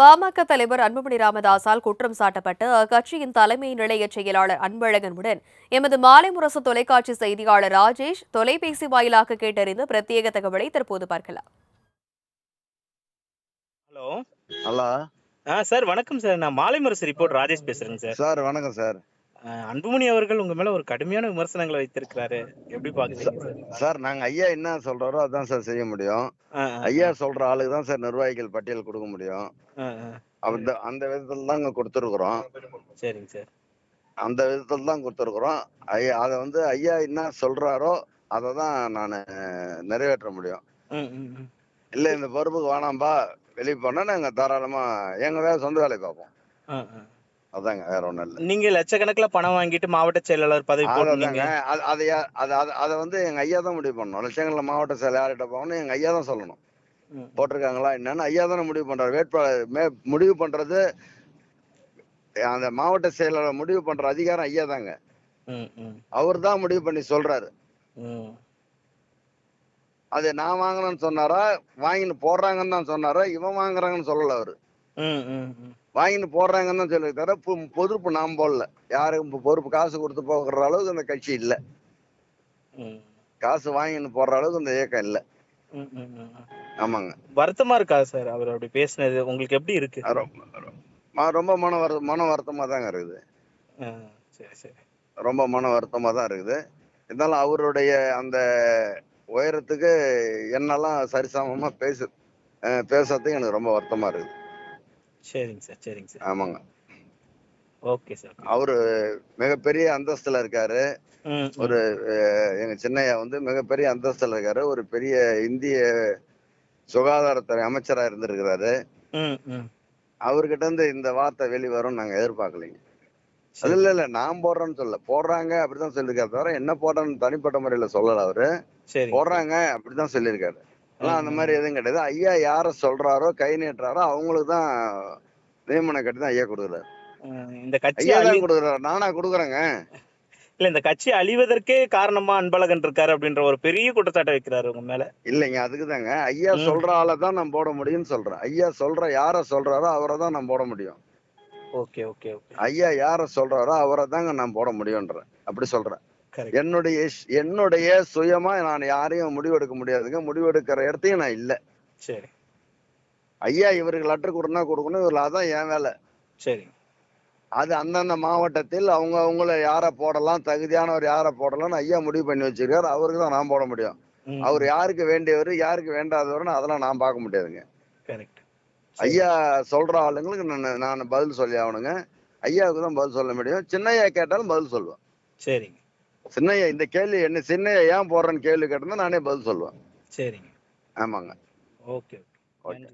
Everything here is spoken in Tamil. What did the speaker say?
பாமக தலைவர் அன்புமணி ராமதாஸால் குற்றம் சாட்டப்பட்டு அக்கட்சியின் தலைமை நிலைய செயலாளர் அன்பழகனுடன் எமது மாலை முரசு தொலைக்காட்சி செய்தியாளர் ராஜேஷ் தொலைபேசி வாயிலாக கேட்டறிந்த பிரத்யேக தகவலை தற்போது பார்க்கலாம். ஹலோ. ஹலோ. ஆ சார் வணக்கம் சார். நான் மாலை முரசு ரிப்போர்ட் ராஜேஷ் பேசுறேங்க சார். சார் வணக்கம் சார். அன்புமணி அவர்கள் உங்க மேல ஒரு கடுமையான விமர்சனங்களை வைத்திருக்கிறாரு. எப்படி பாக்குறீங்க சார்? நாங்க ஐயா என்ன சொல்றாரோ அதான் சார் செய்ய முடியும். ஐயா சொல்ற ஆளுக்கு தான் சார் நிர்வாகிகள் பட்டியல் கொடுக்க முடியும். அந்த அந்த விதத்துல தான் இங்க கொடுத்துருக்குறோம். சரிங்க சார். அந்த விதத்துல தான் கொடுத்துருக்குறோம். ஐயா அதை வந்து ஐயா என்ன சொல்றாரோ அதை தான் நான் நிறைவேற்ற முடியும். இல்ல இந்த பொறுப்புக்கு வேணாம்பா வெளியே போனா நாங்க தாராளமா எங்க வேலை சொந்த வேலையை பார்ப்போம். அதாங்க வேற ஒண்ணும் இல்லை. நீங்க லட்சக்கணக்குல பணம் வாங்கிட்டு மாவட்ட செயலாளர் பதவி அதாங்க. அது அதை வந்து எங்க ஐயா தான் முடிவு பண்ணணும். லட்சங்கள்ல மாவட்ட செயலர் யார்கிட்ட போகணும் எங்க ஐயா தான் சொல்லணும். போட்டிருக்காங்களா என்னன்னு ஐயா தானே முடிவு பண்றாரு. வேட்பாளர் மே முடிவு பண்றது அந்த மாவட்ட செயலாளர் முடிவு பண்ற அதிகாரம் ஐயா தாங்க. அவர் தான் முடிவு பண்ணி சொல்றாரு. அது நான் வாங்கினேன்னு சொன்னாரா? வாங்கின்னு போடுறாங்கன்னு தான் சொன்னாரா? இவன் வாங்குறாங்கன்னு சொல்லல அவரு. வாங்கின்னு போடுறாங்கன்னு தான் சொல்லியிருக்காரு பொ- பொறுப்பு நாம் போடல. இப்ப பொறுப்பு காசு கொடுத்து போகிற அளவுக்கு அந்த கட்சி இல்ல. காசு வாங்கின்னு போடுற அளவுக்கு இந்த இயக்கம் இல்ல. ஆமாங்க. வருத்தமா இருக்கா சார் அவர் அப்படி பேசினது? உங்களுக்கு எப்படி இருக்கு? ரொம்ப மன வரு மன வருத்தமா தாங்க இருக்குது. ஆ, சரி சரி. ரொம்ப மன வருத்தமா தான் இருக்குது. இருந்தாலும் அவருடைய அந்த உயரத்துக்கு என்னெல்லாம் சரிசமமா பேசு பேசுறதுக்கு எனக்கு ரொம்ப வருத்தமா இருக்குது. சரிங்க சார் சரிங்க சார். ஆமாங்க. ஓகே சார் அவரு மிகப்பெரிய அந்தஸ்துல இருக்காரு. ஒரு எங்க சின்னையா வந்து மிகப்பெரிய அந்தஸ்துல இருக்காரு. ஒரு பெரிய இந்திய சுகாதாரத்துறை அமைச்சரா இருந்திருக்கிறாரு. அவர்கிட்ட இருந்து இந்த வார்த்தை வெளிவரும் நாங்க எதிர்பார்க்கலைங்க. இல்ல இல்ல நான் போடுறேன்னு சொல்ல போடுறாங்க அப்படிதான் சொல்லியிருக்காரு. தவிர என்ன போடுறேன்னு தனிப்பட்ட முறையில சொல்லல அவரு. போடுறாங்க அப்படிதான் சொல்லியிருக்காரு. ஆனா அந்த மாதிரி எதுவும் கிடையாது. ஐயா யார சொல்றாரோ கை நீட்டுறாரோ அவங்களுக்கு தான் நியமனம் கட்டி தான் ஐயா கொடுக்குறாரு. இந்த கட்சி ஐயா தான் கொடுக்குறாரு. நானா கொடுக்குறேங்க. இல்ல இந்த கட்சி அழிவதற்கே காரணமா அன்பழகன் இருக்காரு அப்படின்ற ஒரு பெரிய குற்றச்சாட்டை வைக்கிறாரு உங்க மேல. இல்லைங்க அதுக்கு தாங்க ஐயா ம். சொல்ற ஆளை தான் நான் போட முடியும்னு சொல்றேன். ஐயா சொல்ற யார சொல்றாரோ அவரை தான் நான் போட முடியும். Okay okay okay. ஐயா யார சொல்றாரோ அவரை தாங்க நான் போட முடியும்ன்றேன் அப்படி சொல்றேன். என்னுடைய என்னுடைய சுயமா நான் யாரையும் முடிவெடுக்க முடியாதுங்க. முடிவெடுக்கிற இடத்தையும் நான் இல்ல. சரி. ஐயா இவருக்கு லெட்டர் கொடுனா கொடுக்கணும். இவர்கள் அதான் என் வேலை. சரி. அது அந்தந்த மாவட்டத்தில் அவங்க அவங்கள யாரை போடலாம் தகுதியானவர் யாரை போடலாம்னு ஐயா முடிவு பண்ணி வச்சிருக்காரு. அவருக்கு தான் நான் போட முடியும். அவர் யாருக்கு வேண்டியவர் யாருக்கு வேண்டாதவர்னு அதெல்லாம் நான் பார்க்க முடியாதுங்க. ஐயா சொல்ற ஆளுங்களுக்கு நான் நான் பதில் சொல்லி ஆகணுங்க. ஐயாவுக்கு தான் பதில் சொல்ல முடியும். சின்னையா கேட்டாலும் பதில் சொல்லுவேன். சரிங்க. சின்னையா இந்த கேள்வி என்ன சின்னையா ஏன் போடுறேன்னு கேள்வி கேட்டிருந்தா நானே பதில் சொல்லுவேன். சரிங்க. ஆமாங்க. Okay okay.